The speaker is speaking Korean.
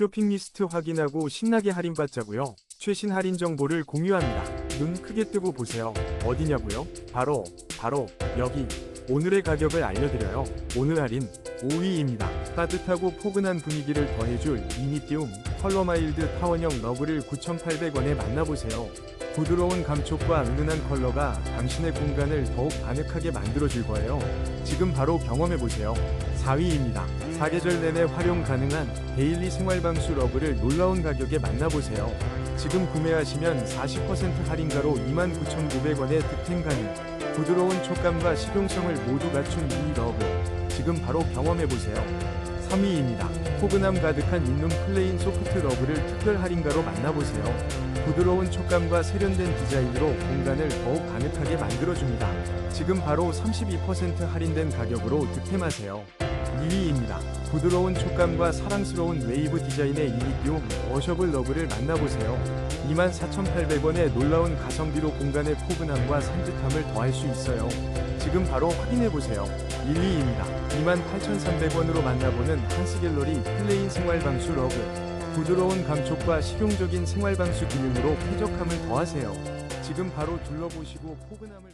쇼핑 리스트 확인하고 신나게 할인받자고요. 최신 할인 정보를 공유합니다. 눈 크게 뜨고 보세요. 어디냐고요? 바로 바로 여기 오늘의 가격을 알려드려요. 오늘 할인 5위입니다. 따뜻하고 포근한 분위기를 더해줄 이니띄움 컬러 마일드 타원형 러브를 9,800원에 만나보세요. 부드러운 감촉과 은은한 컬러가 당신의 공간을 더욱 아늑하게 만들어줄 거예요. 지금 바로 경험해보세요. 4위입니다. 사계절 내내 활용 가능한 데일리 생활방수 러브를 놀라운 가격에 만나보세요. 지금 구매하시면 40% 할인가로 29,900원에 득템 가능. 부드러운 촉감과 실용성을 모두 갖춘 이 러브. 지금 바로 경험해보세요. 3위입니다. 포근함 가득한 인룸 플레인 소프트 러브를 특별 할인가로 만나보세요. 부드러운 촉감과 세련된 디자인으로 공간을 더욱 아늑하게 만들어줍니다. 지금 바로 32% 할인된 가격으로 득템하세요. 2위입니다. 부드러운 촉감과 사랑스러운 웨이브 디자인의 이니디움 워셔블 러브를 만나보세요. 24,800원의 놀라운 가성비로 공간의 포근함과 산뜻함을 더할 수 있어요. 지금 바로 확인해보세요. 1위입니다. 28,300원으로 만나보는 한스갤러리 플레인 생활방수 러브. 부드러운 감촉과 실용적인 생활방수 기능으로 쾌적함을 더하세요. 지금 바로 둘러보시고 포근함을